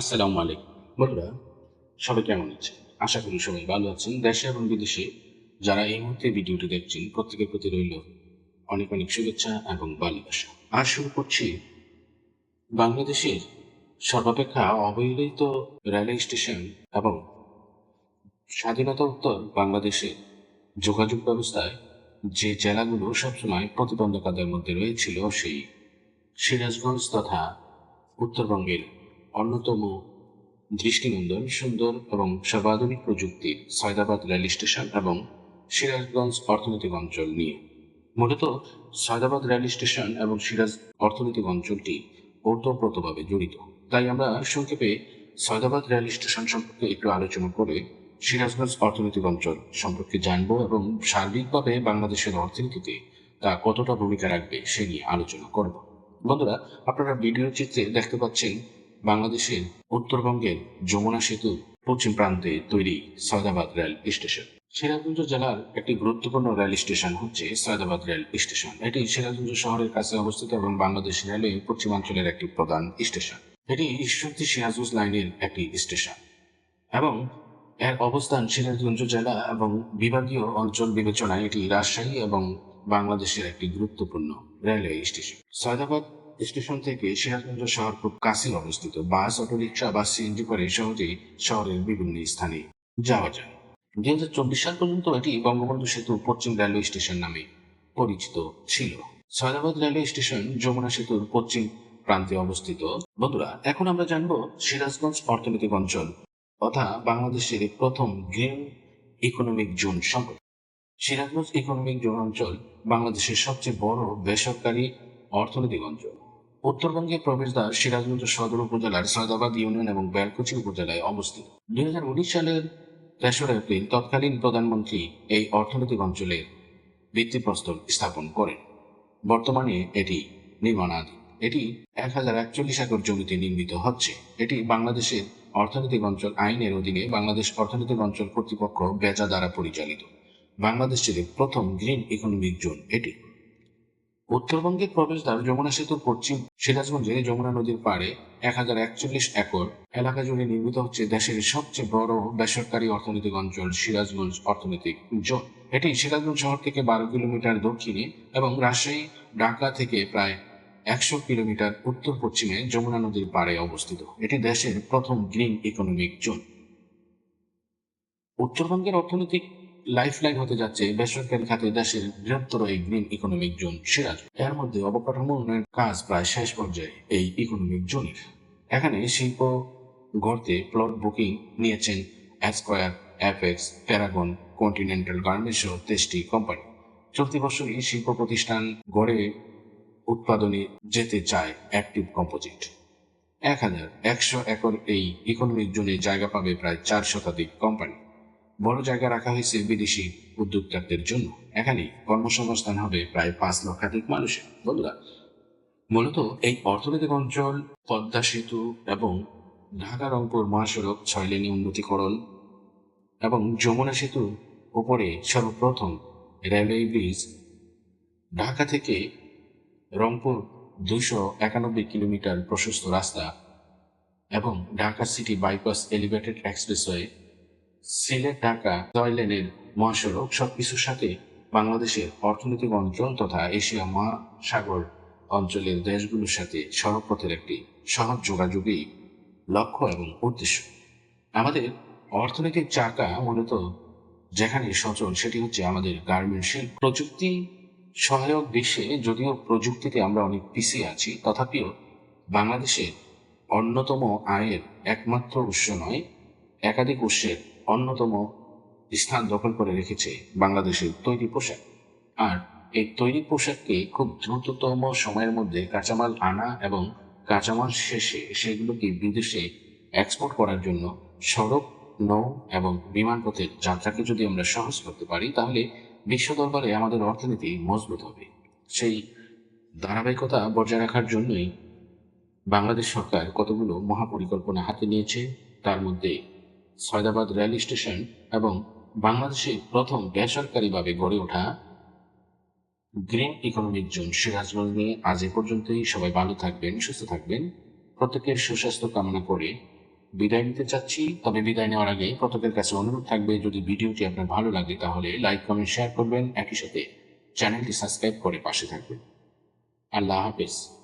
আসসালামু আলাইকুম। বন্ধুরা, সবাই কেমন আছেন? আশা করি সবাই ভালো আছেন। দেশে এবং বিদেশে যারা এই মুহূর্তে ভিডিওটি দেখছেন, প্রত্যেকের প্রতি রইল অনেক অনেক শুভেচ্ছা এবং ভালোবাসা। আর শুরু করছি বাংলাদেশের সর্বাপেক্ষা অবহেলিত রেলওয়ে স্টেশন এবং স্বাধীনতা উত্তর বাংলাদেশের যোগাযোগ ব্যবস্থায় যে জেলাগুলো সবসময় প্রতিবন্ধকতার মধ্যে রয়েছিল, সেই সিরাজগঞ্জ তথা উত্তরবঙ্গের অন্যতম দৃষ্টিনন্দন, সুন্দর এবং সর্বাধুনিক প্রযুক্তির সয়দাবাদ রেল স্টেশন এবং সিরাজগঞ্জ অর্থনৈতিক অঞ্চল নিয়ে। মূলত সয়দাবাদ রেল স্টেশন এবং সিরাজ অর্থনৈতিক অঞ্চলটি ওতপ্রোতভাবে জড়িত। তাই আমরা সংক্ষেপে সয়দাবাদ রেল স্টেশন সম্পর্কে একটু আলোচনা করে সিরাজগঞ্জ অর্থনৈতিক অঞ্চল সম্পর্কে জানব এবং সার্বিকভাবে বাংলাদেশের অর্থনীতিতে তা কতটা ভূমিকা রাখবে সে নিয়ে আলোচনা করব। বন্ধুরা, আপনারা ভিডিও চিত্রে দেখতে পাচ্ছেন বাংলাদেশের উত্তরবঙ্গের যমুনা সেতু পশ্চিম প্রান্তে তৈরি সয়দাবাদ রেল স্টেশন। সিরাজগঞ্জ জেলার একটি গুরুত্বপূর্ণ রেল স্টেশন হচ্ছে সয়দাবাদ রেল স্টেশন। এটি সিরাজগঞ্জ শহরের কাছে অবস্থিত এবং বাংলাদেশ রেলওয়ে পশ্চিমাঞ্চলের একটি প্রধান স্টেশন। এটি ঈশ্বরদী সিরাজগঞ্জ লাইনের একটি স্টেশন এবং এর অবস্থান সিরাজগঞ্জ জেলা এবং বিভাগীয় অঞ্চল বিবেচনায় এটি রাজশাহী এবং বাংলাদেশের একটি গুরুত্বপূর্ণ রেলওয়ে স্টেশন। সয়দাবাদ স্টেশন থেকে সিরাজগঞ্জ শহর খুব কাছে অবস্থিত। বাস, অটোরিকশা বা সিএনজি করে সহজেই শহরের বিভিন্ন স্থানে যাওয়া যায়। দুই হাজার চব্বিশ সাল পর্যন্ত এটি বঙ্গবন্ধু সেতু পশ্চিম রেলওয়ে স্টেশন নামে পরিচিত ছিল। সয়দাবাদ রেলওয়ে স্টেশন যমুনা সেতুর পশ্চিম প্রান্তে অবস্থিত। বন্ধুরা, এখন আমরা জানব সিরাজগঞ্জ অর্থনৈতিক অঞ্চল তথা বাংলাদেশের প্রথম গ্রিন ইকোনমিক জোন সম্পর্কে। সিরাজগঞ্জ ইকোনমিক জোন অঞ্চল বাংলাদেশের সবচেয়ে বড় বেসরকারি অর্থনৈতিক অঞ্চল। উত্তরবঙ্গের প্রবেশদ্বার সিরাজগঞ্জ সদর উপজেলার সয়দাবাদ ইউনিয়ন এবং বেলকুচি উপজেলায় অবস্থিত। দুই সালের তেসরা এপ্রিল তৎকালীন প্রধানমন্ত্রী এই অর্থনৈতিক অঞ্চলের ভিত্তিপ্রস্তর স্থাপন করেন। বর্তমানে এটি নির্মাণাধীন। এটি এক হাজার একচল্লিশ একর জমিতে নির্মিত হচ্ছে। এটি বাংলাদেশের অর্থনৈতিক অঞ্চল আইনের অধীনে বাংলাদেশ অর্থনৈতিক অঞ্চল কর্তৃপক্ষ বেজা দ্বারা পরিচালিত। বাংলাদেশের প্রথম গ্রিন ইকোনমিক জোন এটি। উত্তরবঙ্গের প্রবেশদ্বার যমুনা সেতুর পশ্চিম সিরাজগঞ্জে যমুনা নদীর পাড়ে এক হাজার একচল্লিশ একর এলাকা জুড়ে নির্মিত হচ্ছে দেশের সবচেয়ে বড় বেসরকারি অর্থনৈতিক অঞ্চল সিরাজগঞ্জ অর্থনৈতিক জোন। এটি সিরাজগঞ্জ শহর থেকে বারো কিলোমিটার দক্ষিণে এবং রাজশাহী, ঢাকা থেকে প্রায় একশো কিলোমিটার উত্তর পশ্চিমে যমুনা নদীর পাড়ে অবস্থিত। এটি দেশের প্রথম গ্রিন ইকোনমিক জোন। উত্তরবঙ্গের অর্থনৈতিক লাইফলাইন হতে যাচ্ছে বেসরকারি খাতে দেশের বৃহত্তর এই গ্রিন ইকোনমিক জোন সিরাজ। এর মধ্যে অবকাঠামো উন্নয়নের কাজ প্রায় শেষ পর্যায়ে এই ইকোনমিক জোনের এখানে শিল্প গড়তে প্লট বুকিং নিয়েছেন Esquire Apex Paragon Continental garments সহ তেইশটি কোম্পানি চলতি বছরই শিল্প প্রতিষ্ঠান গড়ে উৎপাদনে যেতে চায় অ্যাক্টিভ কম্পোজিট এক হাজার একশো একর এই ইকোনমিক জোনে জায়গা পাবে প্রায় চার শতাধিক কোম্পানি বড় জায়গা রাখা হয়েছে বিদেশি উদ্যোক্তাদের জন্য। এখানে কর্মসংস্থান হবে প্রায় পাঁচ লক্ষাধিক মানুষের। বন্ধুরা, মূলত এই অর্থনৈতিক অঞ্চল, পদ্মা সেতু এবং ঢাকা রংপুর মহাসড়ক ছয় লেনে উন্নতিকরণ এবং যমুনা সেতু উপরে সর্বপ্রথম রেলওয়ে ব্রিজ ঢাকা থেকে রংপুর দুশো একানব্বই কিলোমিটার প্রশস্ত রাস্তা এবং Dhaka city bypass elevated expressway Sylhet, Dhaka ছয় মহাসড়ক সবকিছুর সাথে বাংলাদেশের অর্থনৈতিক অঞ্চল তথা এশিয়া মহাসাগর অঞ্চলের দেশগুলোর সাথে সড়কপথের একটি সহজ যোগাযোগই লক্ষ্য এবং উদ্দেশ্য। আমাদের অর্থনৈতিক চাকা মূলত যেখানে সচল, সেটি হচ্ছে আমাদের গার্মেন্ট শিল্প। প্রযুক্তি সহায়ক বিশ্বে যদিও প্রযুক্তিতে আমরা অনেক পিছিয়ে আছি, তথাপিও বাংলাদেশের অন্যতম আয়ের একমাত্র উৎস নয়, একাধিক উৎসের অন্যতম স্থান দখল করে রেখেছে বাংলাদেশের তৈরি পোশাক। আর এই তৈরি পোশাককে খুব দ্রুততম সময়ের মধ্যে কাঁচামাল আনা এবং কাঁচামাল শেষে সেগুলোকে বিদেশে এক্সপোর্ট করার জন্য সড়ক, নৌ এবং বিমান পথের যাত্রাকে যদি আমরা সহজ করতে পারি, তাহলে বিশ্ব দরবারে আমাদের অর্থনীতি মজবুত হবে। সেই ধারাবাহিকতা বজায় রাখার জন্যই বাংলাদেশ সরকার কতগুলো মহাপরিকল্পনা হাতে নিয়েছে, তার মধ্যে সয়দাবাদ রেল স্টেশন এবং বাংলাদেশে প্রথম বেসরকারিভাবে গড়ে ওঠা গ্রিন ইকোনমিক জোন সিরাজগঞ্জ নিয়ে আজ এ পর্যন্তই। সবাই ভালো থাকবেন, সুস্থ থাকবেন। প্রত্যেকের সুস্বাস্থ্য কামনা করে বিদায় নিতে চাচ্ছি। তবে বিদায় নেওয়ার আগে প্রত্যেকের কাছে অনুরোধ থাকবে, যদি ভিডিওটি আপনার ভালো লাগে তাহলে লাইক, কমেন্ট, শেয়ার করবেন। একই সাথে চ্যানেলটি সাবস্ক্রাইব করে পাশে থাকবেন। আল্লাহ হাফেজ।